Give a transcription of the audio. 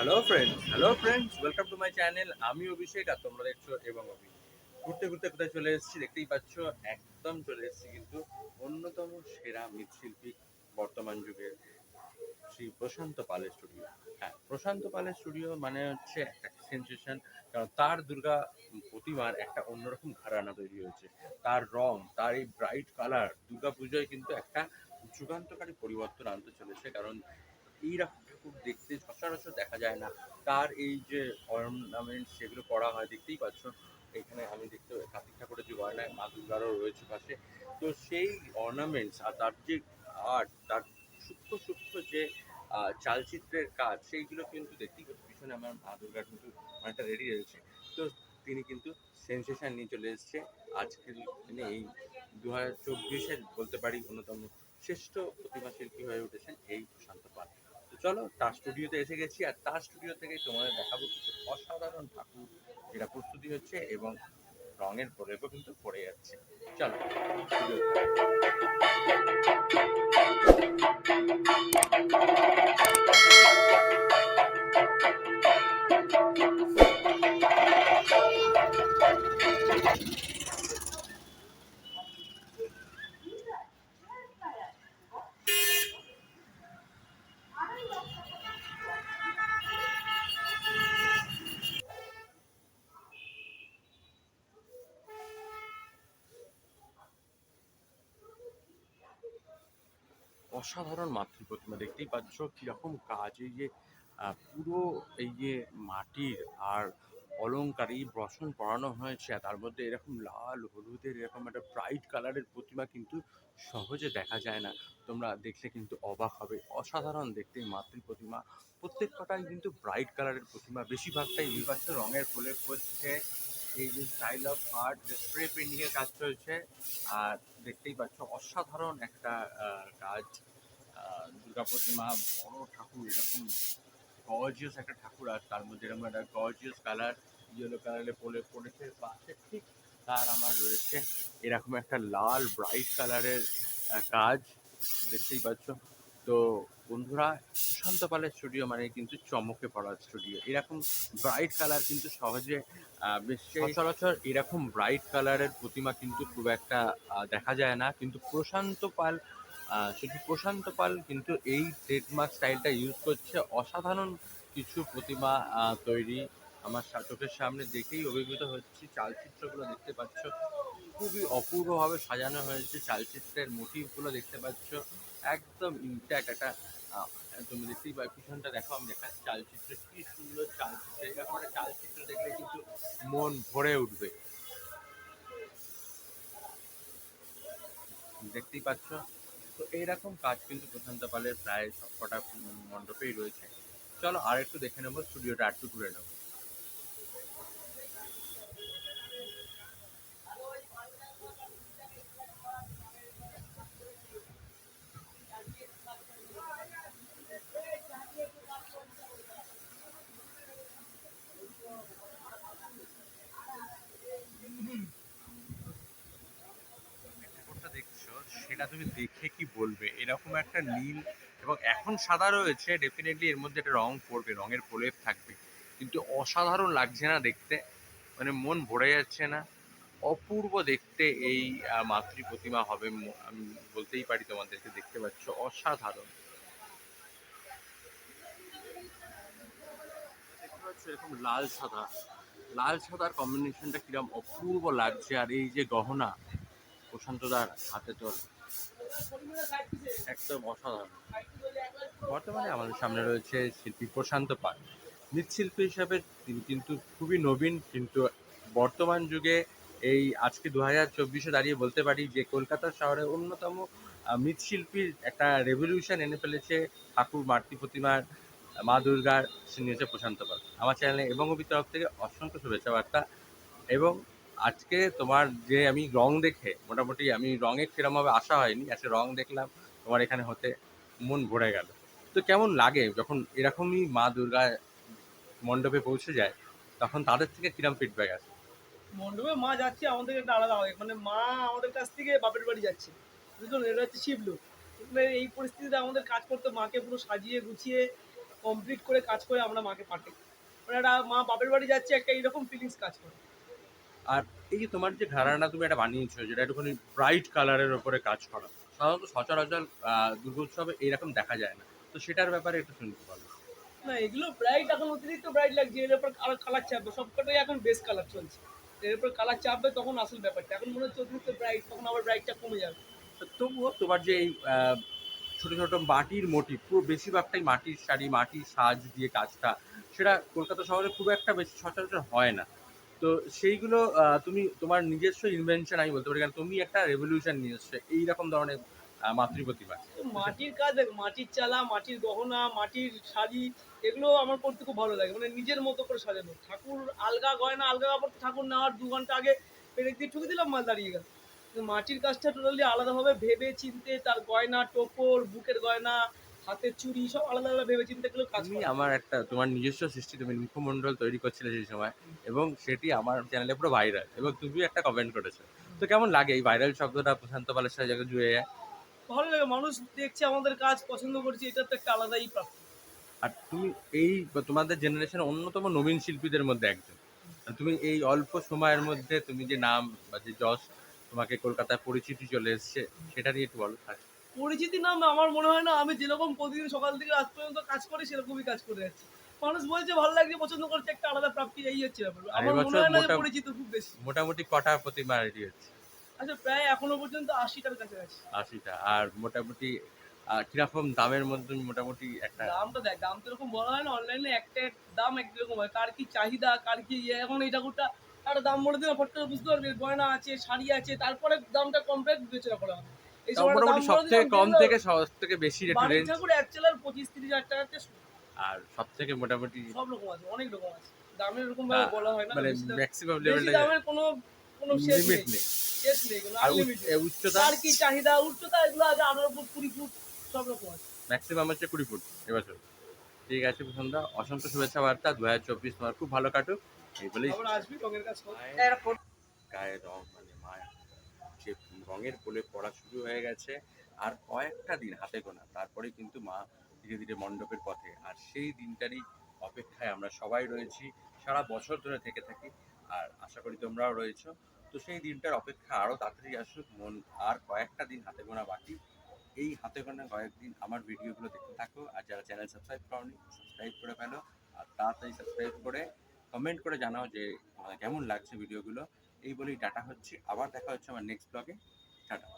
Hello friends hello friends welcome to my channel আমি অভিষেক আর তোমরা দেখছ এবং অভি ঘুরতে ঘুরতে কোথায় চলে এসেছি দেখতেই পাচ্ছ, একদম চলে এসেছি কিন্তু অন্যতম সেরা মৃৎশিল্পী বর্তমান যুগের শ্রী প্রশান্ত পালের স্টুডিও হ্যাঁ প্রশান্ত পালের স্টুডিও মানে হচ্ছে একটা সেন্সেশন কারণ তার দুর্গা প্রতিমার একটা অন্যরকম ঘরানা তৈরি হয়েছে। তার রং, তার এই ব্রাইট কালার দুর্গা পুজোয় কিন্তু একটা যুগান্তকারী পরিবর্তন আনতে চলেছে, কারণ এইরকম ঠাকুর দেখতে সচরাচর দেখা যায় না। তার এই যে অর্নামেন্ট সেগুলো করা হয়, দেখতেই পাচ্ছ। এখানে আমি দেখতে কার্তিক ঠাকুরের যে গয়নায় মা দুর্গারও রয়েছে পাশে। তো সেই অর্নামেন্টস আর তার যে আর্ট তার সূক্ষ্ম সূক্ষ্ম যে চালচিত্রের কাজ, সেইগুলো কিন্তু দেখতেই পাচ্ছ। পিছনে আমার মা দুর্গার কিন্তু অনেকটা রেডি রয়েছে। তো তিনি কিন্তু সেন্সেশন নিয়ে চলে এসেছে। আজকের দিনে এই দু হাজার চব্বিশের বলতে পারি অন্যতম শ্রেষ্ঠ প্রতিমা শিল্পী হয়ে উঠেছেন এই প্রশান্ত পাল তো চলো, তার স্টুডিওতে এসে গেছি আর তার স্টুডিও থেকে তোমাদের দেখাবো কিছু অসাধারণ ঠাকুর যেটা প্রস্তুতি হচ্ছে এবং রঙের প্রলেপও কিন্তু পড়ে যাচ্ছে চলো। অসাধারণ মাতৃ প্রতিমা দেখতেই পাচ্ছ, কীরকম কাজ, এই যে পুরো এই যে মাটির আর অলংকার, এই বসন পড়ানো হয়েছে তার মধ্যে এরকম লাল, হলুদের এরকম একটা ব্রাইট কালারের প্রতিমা কিন্তু সহজে দেখা যায় না। তোমরা দেখলে কিন্তু অবাক হবে। অসাধারণ দেখতে মাতৃ প্রতিমা। প্রত্যেক কটাই কিন্তু ব্রাইট কালারের প্রতিমা। বেশিরভাগটাই এই রঙের প্রলেপ হচ্ছে এই যে style of art spray painting এর কাজ চলছে। আর দেখতেই পাচ্ছ, অসাধারণ একটা কাজ। দুর্গা প্রতিমা বড় ঠাকুর, এরকম গর্জিয়াস একটা ঠাকুর আর তার মধ্যে এরকম একটা গর্জিয়াস কালার ইয়েলো কালারে পরে পড়েছে, পাশে ঠিক তার আমার রয়েছে এরকম একটা লাল ব্রাইট কালারের কাজ, দেখতেই পাচ্ছ। তো বন্ধুরা, সুশান্ত পালের স্টুডিও মানে কিন্তু চমকে পড়া স্টুডিও এরকম ব্রাইট কালার কিন্তু সহজে সচরাচর এরকম ব্রাইট কালারের প্রতিমা কিন্তু খুব একটা দেখা যায় না। কিন্তু প্রশান্ত পাল শুধু প্রশান্ত পাল কিন্তু এই ট্রেডমার্ক স্টাইলটা ইউজ করছে। অসাধারণ কিছু প্রতিমা তৈরি। আমার চোখের সামনে দেখেই অভিভূত হচ্ছি। চালচিত্রগুলো দেখতে পাচ্ছ। খুবই অপূর্বভাবে সাজানো হয়েছে চালচিত্রের মোটিভগুলো দেখতে পাচ্ছ। একদম ইনট্যাক্ট একটা তুমি দেখতেই পাই পিছনটা দেখো, আমি দেখাচ্ছি চালচিত্র কি সুন্দর চালচিত্র। এরকম চালচিত্র দেখলে কিন্তু মন ভরে উঠবে। দেখতেই পাচ্ছ? তো এইরকম কাজ কিন্তু প্রশান্ত পালের প্রায় সবকটা মণ্ডপেই রয়েছে। চলো আর একটু দেখে নেব, স্টুডিওটা আর একটু ঘুরে নেব। সেটা তুমি দেখে কি বলবে? এরকম একটা নীল এবং এখন সাদা রয়েছে ডেফিনেটলি এর মধ্যে একটা রং পড়বে, রঙের প্রলেপ থাকবে। কিন্তু অসাধারণ লাগছে না দেখতে মানে মন ভরে যাচ্ছে না। অপূর্ব দেখতে এই মাতৃ প্রতিমা হবে আমি বলতেই পারি তোমাদেরকে, দেখতে পাচ্ছ, অসাধারণ। এরকম লাল সাদা। লাল সাদার কম্বিনেশনটা কীরকম অপূর্ব লাগছে, আর এই যে গহনা, প্রশান্তদার হাতে তোর একদম অসাধারণ। বর্তমানে আমাদের সামনে রয়েছে শিল্পী প্রশান্ত পাল। মৃৎশিল্পী হিসাবে তিনি কিন্তু খুবই নবীন, কিন্তু বর্তমান যুগে এই আজকে দু হাজার চব্বিশে দাঁড়িয়ে বলতে পারি যে কলকাতা শহরে অন্যতম মৃৎশিল্পীর একটা রেভলিউশন এনে ফেলেছে ঠাকুর মাতৃ প্রতিমার, মা দুর্গার নিয়েছে প্রশান্ত পাল। আমার চ্যানেলে এবং অভির তরফ থেকে অসংখ্য শুভেচ্ছা বার্তা এবং আজকে তোমার যে আমি রং দেখে, মোটামুটি আমি রঙের সেরকমভাবে আসা হয়নি আজকে রং দেখলাম, তোমার এখানে হতে মন ভরে গেল। তো কেমন লাগে যখন এরকমই মা দুর্গা মণ্ডপে পৌঁছে যায়, তখন তাদের থেকে কিরম ফিডব্যাক আসে? মণ্ডপে মা যাচ্ছে, আমাদের একটা আলাদা হয় মানে মা আমাদের কাছ থেকে বাপের বাড়ি যাচ্ছে। বুঝলেন এটা হচ্ছে শিবলু মানে এই পরিস্থিতিতে আমাদের কাজ করতে মাকে পুরো সাজিয়ে গুছিয়ে কমপ্লিট করে কাজ করে আমরা মাকে পাঠাই। মানে একটা মা বাপের বাড়ি যাচ্ছে, একটা এইরকম ফিলিংস কাজ করে। আর এই যে তোমার যে ঘরানা তুমি এটা বানিয়েছো যেটা একটুখানি ব্রাইট কালারের ওপরে কাজ করা সাধারণত সচরাচর দুর্গোৎসবে এইরকম দেখা যায় না। তো সেটার ব্যাপারে একটু শুনতে পারো না এগুলো ব্রাইট এখন অতিরিক্ত ব্রাইট লাগছে এর উপর কালার চাপবে সবকটাই এখন বেস কালার চলছে। এর উপর কালার চাপবে তখন আসল ব্যাপারটা। এখন মনে হচ্ছে অতিরিক্ত ব্রাইট তখন আবার ব্রাইটটা কমে যাবে। তো তবুও তোমার যে এই ছোট ছোট মাটির মোটিভ পুরো বেশিরভাগটাই মাটির শাড়ি মাটির সাজ দিয়ে কাজটা সেটা কলকাতা শহরে খুব একটা বেশি সচরাচর হয় না। তো সেইগুলো তুমি তোমার নিজস্ব ইনভেনশন আমি বলতে পারি কারণ তুমি একটা রেভলিউশন নিয়ে এসছো এইরকম ধরনের আহ, মাতৃপ্রতিভা। মাটির কাজ মাটির চালা মাটির গহনা মাটির শাড়ি এগুলো আমার করতে খুব ভালো লাগে মানে নিজের মতো করে সাজানো। ঠাকুর আলগা গয়না আলগা কাপড় ঠাকুর নেওয়ার দু ঘণ্টা আগে পেরেক দিয়ে ঠুকে দিলাম মাল দাঁড়িয়ে গেল। মাটির কাজটা টোটালি আলাদাভাবে ভেবে চিনতে তার গয়না টোপর বুকের গয়না হাতের চুড়ি সব আলাদা আলাদা ভেবে চিনতে গেলে কাজ তুমি আমার একটা তোমার নিজস্ব সৃষ্টি তুমি মুখমণ্ডল তৈরি করছিলে সেই সময় এবং সেটি আমার চ্যানেলে পুরো ভাইরাল এবং তুমি একটা কমেন্ট করেছ। তো কেমন লাগে এই ভাইরাল শব্দটা প্রশান্ত পালের সাথে যখন জুড়ে? যায় ভালো লাগে মানুষ দেখছে আমাদের কাজ পছন্দ করছে এটা তো একটা আলাদাই প্রাপ্তি। আর তুমি এই তোমাদের জেনারেশনের অন্যতম নবীন শিল্পীদের মধ্যে একজন। আর তুমি এই অল্প সময়ের মধ্যে তুমি যে নাম বা যে যশ তোমাকে কলকাতায় পরিচিতি চলে এসছে সেটা নিয়ে একটু বলো। পরিচিতি নাম আমার মনে হয় না আমি যেরকম প্রতিদিন সকাল থেকে রাত পর্যন্ত কাজ করি সেরকমই কাজ করে যাচ্ছি। মানুষ বলছে ভালো লাগছে পছন্দ করছে একটা আলাদা প্রাপ্তি এই হচ্ছে আমার মনে হয় না যে পরিচিত খুব বেশি। মোটামুটি কটা প্রতিমা রেডি হচ্ছে? আচ্ছা প্রায় এখনও পর্যন্ত আশিটার কাছাকাছি। আশিটা। আর মোটামুটি কীরকম দামের মধ্যে মোটামুটি একটা দামটা দেখ দাম তো এরকম বলা হয় না অনলাইনে একটা দাম এক রকম হয়। কার কি চাহিদা কার কি ইয়ে এখন এই ঠাকুরটা একটা দাম বলে দিলাম ফট করে বুঝতে পারবি গয়না আছে শাড়ি আছে তারপরে দামটা কমপ্লিট বিবেচনা করা হবে। মোটামুটি সব থেকে কম থেকে সব থেকে বেশি বাড়ির রেঞ্জ ঠাকুর এক চালার পঁচিশ তিরিশ হাজার টাকা আর সব থেকে মোটামুটি সব রকম আছে অনেক রকম আছে। দামের এরকম ভাবে বলা হয় না মানে ম্যাক্সিমাম লেভেলটা দামের কোনো কোনো শেষ নেই। নেই। শেষ নেই আর উচ্চতা? তার কি চাহিদা উচ্চতা এগুলো আছে আঠারো ফুট কুড়ি ফুট সব রকম আছে। ম্যাক্সিমাম হচ্ছে কুড়ি ফুট এবছর। ঠিক আছে প্রসন্দা অসংখ্য শুভেচ্ছা বার্তা। দু হাজার চব্বিশ তোমার খুব ভালো কাটুক। এই বলেই আসবি রঙের কাজ গায়ে রং। রঙের কোলে পড়া শুরু হয়ে গেছে আর কয়েকটা দিন হাতে গোনা। তারপরে কিন্তু মা ধীরে ধীরে মণ্ডপের পথে। আর সেই দিনটারই অপেক্ষায় আমরা সবাই রয়েছি, সারা বছর ধরে থেকে থাকি আর আশা করি তোমরাও রয়েছো। তো সেই দিনটার অপেক্ষা আরও তাড়াতাড়ি আসুক, মন আর কয়েকটা দিন হাতে গোনা বাকি। এই হাতে গোনা কয়েকদিন আমার ভিডিওগুলো দেখতে থাকো। আর যারা চ্যানেল সাবস্ক্রাইব করনি, সাবস্ক্রাইব করে ফেলো। আর তাড়াতাড়ি সাবস্ক্রাইব করে কমেন্ট করে জানাও যে কেমন লাগছে ভিডিওগুলো। এই বলেই ডাটা হচ্ছে। আবার দেখা হচ্ছে আমার নেক্সট ব্লগে টাটা।